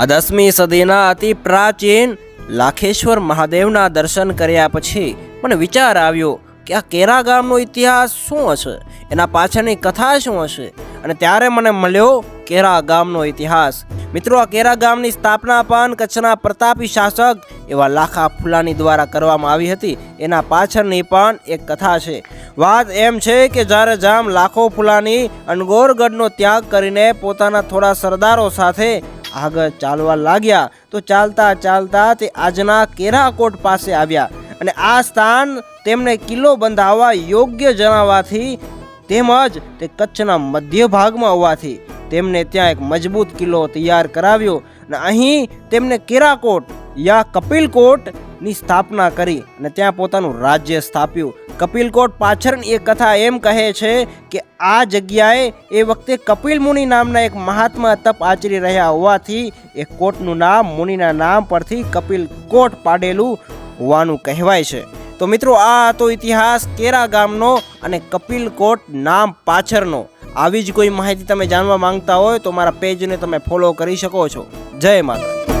આ દસમી સદીના અતિ પ્રાચીન લાખેશ્વર મહાદેવના દર્શન કર્યા પછી મને વિચાર આવ્યો કે આ કેરા ગામનો ઇતિહાસ શું હશે? એના પાછળની કથા શું હશે? અને ત્યારે મને મળ્યો કેરા ગામનો ઇતિહાસ. મિત્રો, આ કેરા ગામની સ્થાપના પણ કચ્છના પ્રતાપી શાસક એવા લાખા ફુલાની દ્વારા કરવામાં આવી હતી. એના પાછળની પણ એક કથા છે. વાત એમ છે કે જ્યારે જામ લાખો ફુલાની અનગોરગઢનો ત્યાગ કરીને પોતાના થોડા સરદારો સાથે આગળ ચાલવા લાગ્યા તો ચાલતા ચાલતા તે આજના કેરાકોટ પાસે આવ્યા અને આ સ્થાન તેમને કિલ્લો બંધાવવા યોગ્ય જણાવવાથી તેમજ તે કચ્છના મધ્ય ભાગમાં હોવાથી તેમને ત્યાં એક મજબૂત કિલ્લો તૈયાર કરાવ્યો અને અહીં તેમને કેરાકોટ યા કપિલકોટની સ્થાપના કરી અને ત્યાં પોતાનું રાજ્ય સ્થાપ્યું. કપિલકોટ પાછળની એક કથા એમ કહે છે કે આ જગ્યાએ એ વખતે કપિલ મુનિ નામના એક મહાત્મા તપ આચરી રહ્યા હોવાથી એ કોટનું નામ, મુનિના નામ પરથી કપિલ કોટ પાડેલું હોવાનું કહેવાય છે. તો મિત્રો, આ હતો ઇતિહાસ કેરા ગામનો અને કપિલકોટ નામ પાછળનો. આવી જ કોઈ માહિતી તમે જાણવા માંગતા હોય તો મારા પેજને તમે ફોલો કરી શકો છો. જય માતા